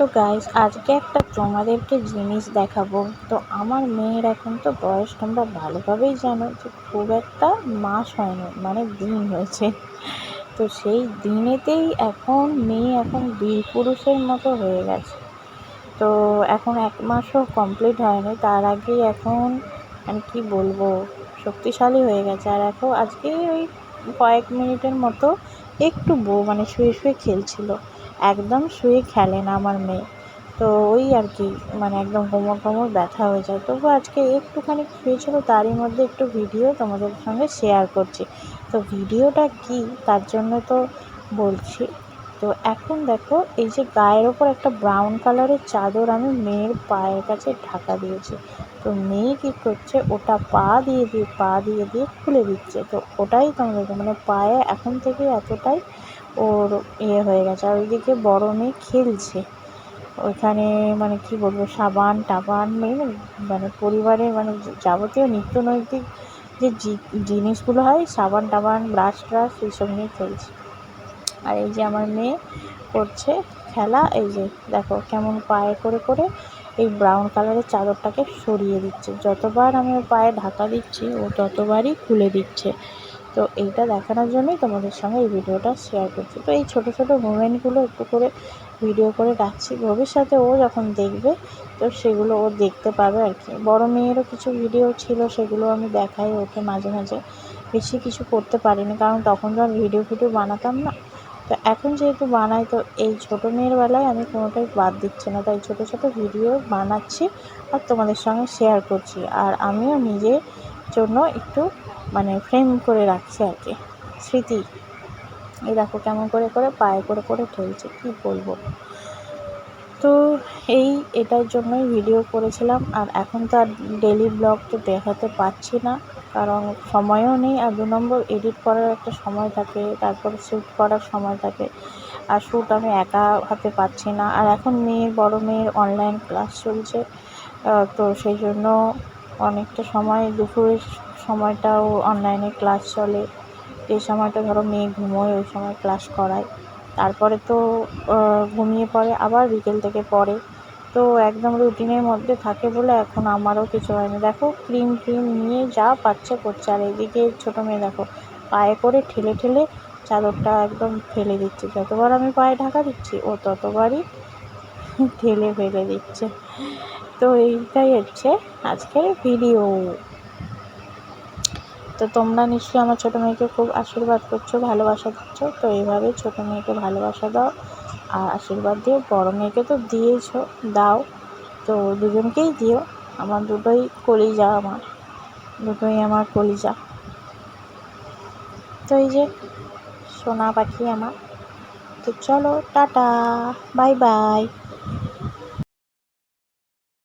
তো গাইস আজকে একটা তোমাদেরকে জিনিস দেখাবো। তো আমার মেয়ের এখন তো বয়স তোমরা ভালোভাবেই জানো যে খুব একটা মাস হয়নি মানে দিন হয়েছে। তো সেই দিনেতেই এখন মেয়ে এখন বীর পুরুষের মতো হয়ে গেছে। তো এখন এক মাসও কমপ্লিট হয়নি, তার আগেই এখন মানে কি বলব, শক্তিশালী হয়ে গেছে। আর এখন আজকে ওই কয়েক মিনিটের মতো একটু বউ মানে শুয়ে শুয়ে খেলছিল। একদম শুয়ে খেলে না আমার মেয়ে। তো ওই আর কি মানে একদম কোমর কোমর ব্যথা হয়ে যায়। তবু আজকে একটুখানি শুয়েছিল তারই মধ্যে একটু ভিডিও তোমাদের সঙ্গে শেয়ার করছি। তো ভিডিওটা কি? তার জন্য তো বলছি। তো এখন দেখো, এই যে গায়ের ওপর একটা ব্রাউন কালারের চাদর আমি মেয়ের পায়ের কাছে ঢাকা দিয়েছি। তো মেয়ে কী করছে, ওটা পা দিয়ে দিয়ে, পা দিয়ে দিয়ে খুলে দিচ্ছে। তো ওটাই তোমাদেরকে মানে পায়ে এখন থেকে এতটাই ওর ইয়ে হয়ে গেছে। আর ওইদিকে বড় মেয়ে খেলছে। ওইখানে মানে কি বলব, সাবান টাবান মানে মানে পরিবারে মানে যাবতীয় নিত্য নৈতিক যে জিনিসগুলো হয়, সাবান টাবান, ব্রাশ ট্রাশ, এইসব নিয়ে খেলছে। আর এই যে আমার মেয়ে করছে খেলা, এই যে দেখো কেমন পায়ে করে করে এই ব্রাউন কালারের চাদরটাকে সরিয়ে দিচ্ছে। যতবার আমি পায়ে ঢাকা দিচ্ছি, ও ততবারই খুলে দিচ্ছে। তো এইটা দেখানোর জন্যই তোমাদের সঙ্গে এই ভিডিওটা শেয়ার করছি। তো এই ছোটো ছোটো মুভমেন্টগুলো একটু করে ভিডিও করে রাখছি। ভবিষ্যতে ও যখন দেখবে, তো সেগুলো ও দেখতে পাবে আর কি। বড়ো মেয়েরও কিছু ভিডিও ছিল, সেগুলো আমি দেখাই ওকে মাঝে মাঝে। বেশি কিছু করতে পারিনি, কারণ তখন তো আর ভিডিও ফিডিও বানাতাম না। তো এখন যেহেতু বানাই, তো এই ছোটো মেয়ের বেলায় আমি কোনোটাই বাদ দিচ্ছি না। তাই ছোটো ছোটো ভিডিও বানাচ্ছি আর তোমাদের সঙ্গে শেয়ার করছি। আর আমিও নিজের জন্য একটু মানে ফ্রেম করে রাখছে আর কি। স্মৃতি, এই দেখো কেমন করে করে পায়ে করে করে ঠেলছে কী বলব? তো এই, এটার জন্যই ভিডিও করেছিলাম। আর এখন তো আর ডেলি ব্লগ তো দেখাতে পারছি না, কারণ সময়ও নেই আর দু নম্বর এডিট করার একটা সময় থাকে, তারপরে শ্যুট করার সময় থাকে। আর শ্যুট আমি একা হাতে পাচ্ছি না। আর এখন মেয়ের, বড় মেয়ের অনলাইন ক্লাস চলছে তো সেই জন্য অনেকটা সময় দুপুরের সময়টাও অনলাইনে ক্লাস চলে। যে সময়টা ধরো মেয়ে ঘুমোয়, ওই সময় ক্লাস করায়। তারপরে তো ঘুমিয়ে পড়ে, আবার বিকেল থেকে পড়ে। তো একদম রুটিনের মধ্যে থাকে বলে এখন আমারও কিছু হয়নি দেখো ক্রিম ট্রিম নিয়ে যা পাচ্ছে করছে। আর এদিকে ছোটো মেয়ে দেখো, পায়ে করে ঠেলে ঠেলে চাদরটা একদম ফেলে দিচ্ছে। যতবার আমি পায়ে ঢাকা দিচ্ছি, ও ততবারই ঠেলে ফেলে দিচ্ছে। তো এইটাই হচ্ছে আজকের ভিডিও তো তোমরা নিশ্চয়ই আমার ছোটো মেয়েকে খুব আশীর্বাদ করছ, ভালোবাসা দিচ্ছ। তো এইভাবেই ছোটো মেয়েকে ভালোবাসা দাও আর আশীর্বাদ দিও। বড় মেয়েকে তো দিয়েছ দাও। তো দুজনকেই দিও। আমার দুটোই কলিজা আমার। দুটোই আমার কলিজা। তো এই যে সোনা পাখি আমার। তো চলো, টাটা। Bye bye.